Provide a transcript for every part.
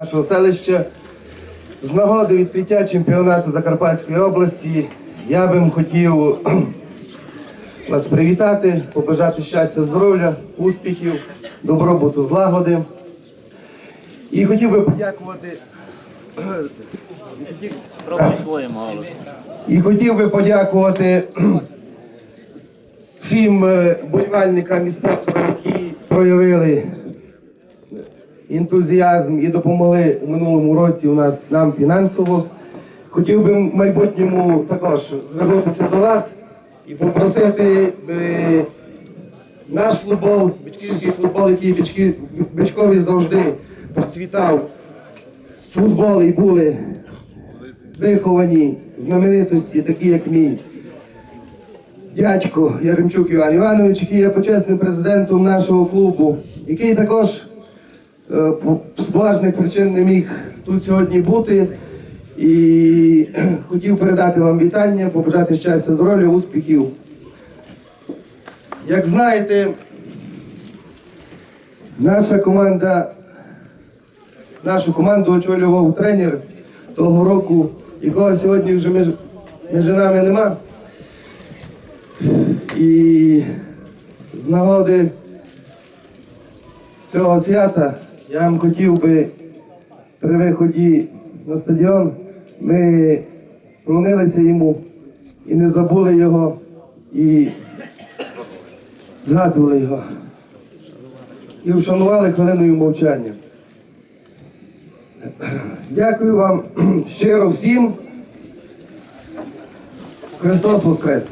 нашого селища. З нагоди відкриття чемпіонату Закарпатської області я би хотів вас привітати, побажати щастя, здоров'я, успіхів, добробуту, злагоди. І хотів би подякувати. І хотів би подякувати всім е, болівальникам і спонсорам, які проявили ентузіазм і допомогли в минулому році у нас нам фінансово. Хотів би в майбутньому також звернутися до вас і попросити е, наш футбол, бичківський футбол, який бички, бичкові завжди процвітав. Футбол і були виховані знаменитості, такі як мій дядько Яремчук Іван Іванович, який є почесним президентом нашого клубу, який також з поважних причин не міг тут сьогодні бути. І хотів передати вам вітання, побажати щастя, здоров'я, успіхів. Як знаєте, наша команда нашу команду очолював тренер того року, якого сьогодні вже між, між нами нема. І з нагоди цього свята я вам хотів би при виході на стадіон ми вклонилися йому і не забули його, і згадували його. І вшанували хвилиною мовчання. Дякую вам щиро всім. Христос Воскрес!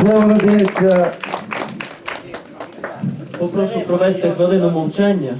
Слово надається Попрошу провести хвилину мовчання